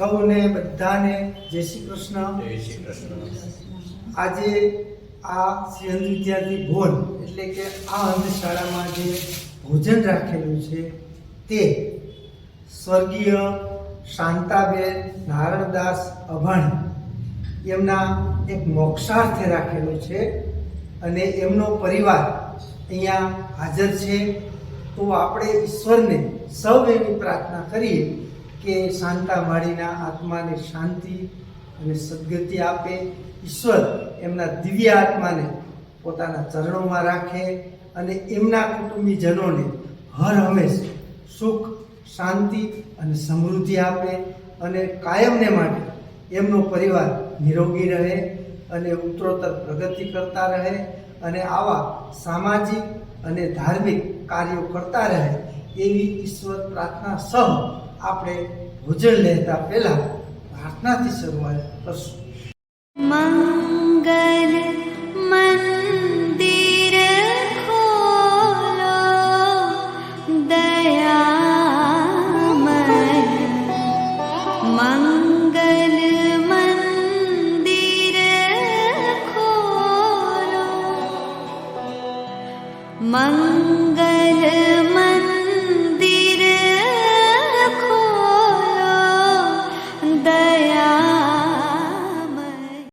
સૌને બધાને જય શ્રી કૃષ્ણ. જય શ્રી કૃષ્ણ. આજે આ સિંહ વિદ્યાર્થી ભવન એટલે કે આ અંધશાળામાં જે ભોજન રાખેલું છે તે સ્વર્ગીય શાંતાબેન નારણદાસ અભણ એમના એક મોક્ષાર્થે રાખેલું છે અને એમનો પરિવાર અહીંયા હાજર છે. તો આપણે ઈશ્વરને સૌ એવી પ્રાર્થના કરીએ કે શાંતા માળીના આત્માને શાંતિ અને સદગતિ આપે. ઈશ્વર એમના દિવ્ય આત્માને પોતાના ચરણોમાં રાખે અને એમના કુટુંબીજનોને હર હંમેશ સુખ, શાંતિ અને સમૃદ્ધિ આપે અને કાયમને માટે એમનો પરિવાર નિરોગી રહે અને ઉત્તરોત્તર પ્રગતિ કરતા રહે અને આવા સામાજિક અને ધાર્મિક કાર્યો કરતા રહે એવી ઈશ્વર પ્રાર્થના સહ આપણે ભોજન લેતા પહેલા પ્રાર્થનાથી શરૂઆત કરશું. મંગલ મંદિર ખોલો દયા મંગલ મંદિર ખોલો, મંગલ